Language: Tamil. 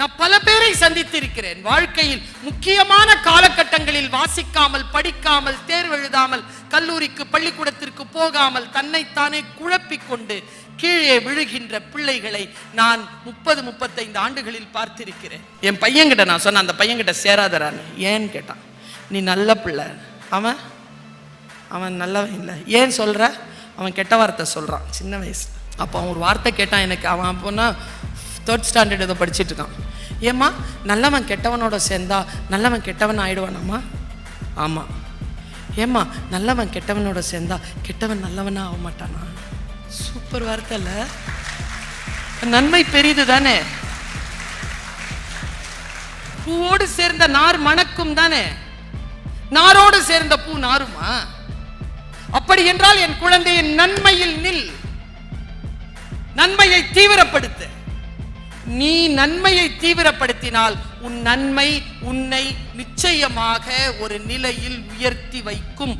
நான் பல பேரை சந்தித்திருக்கிறேன். வாழ்க்கையில் முக்கியமான காலகட்டங்களில் வாசிக்காமல் படிக்காமல் தேர்வு எழுதாமல் கல்லூரிக்கு பள்ளிக்கூடத்திற்கு போகாமல் தன்னைத்தானே குழப்பிக்கொண்டு கீழே விழுகின்ற பிள்ளைகளை நான் முப்பது முப்பத்தைந்து ஆண்டுகளில் பார்த்திருக்கிறேன். என் பையன்கிட்ட நான் சொன்னேன் அந்த பையன்கிட்ட சேராதரான்னு ஏன்னு கேட்டான். நீ நல்ல பிள்ளை. அவன் அவன் நல்லவன் இல்லை. ஏன் சொல்கிற அவன் கெட்ட வார்த்தை சொல்கிறான் சின்ன வயசு. அப்போ அவன் ஒரு வார்த்தை கேட்டான் எனக்கு. அவன் அப்போனா தேர்ட் ஸ்டாண்டர்ட் ஏதோ படிச்சிட்டு இருக்கான். ஏம்மா நல்லவன் கெட்டவனோட சேர்ந்தா நல்லவன் கெட்டவன் ஆயிடுவானாம்மா? ஆமாம் ஏம்மா நல்லவன் கெட்டவனோட சேர்ந்தா கெட்டவன் நல்லவனா ஆக மாட்டானா? சூப்பர் வார்த்தை இல்லை நன்மை பெரியது தானே? பூவோடு சேர்ந்த நார் மணக்கும் தானே? நாரோடு சேர்ந்த பூ நாருமா? அப்படி என்றால் என் குழந்தையின் நன்மையில் நில். நன்மையை தீவிரப்படுத்து. நீ நன்மையை தீவிரப்படுத்தினால் உன் நன்மை உன்னை நிச்சயமாக ஒரு நிலையில் உயர்த்தி வைக்கும்.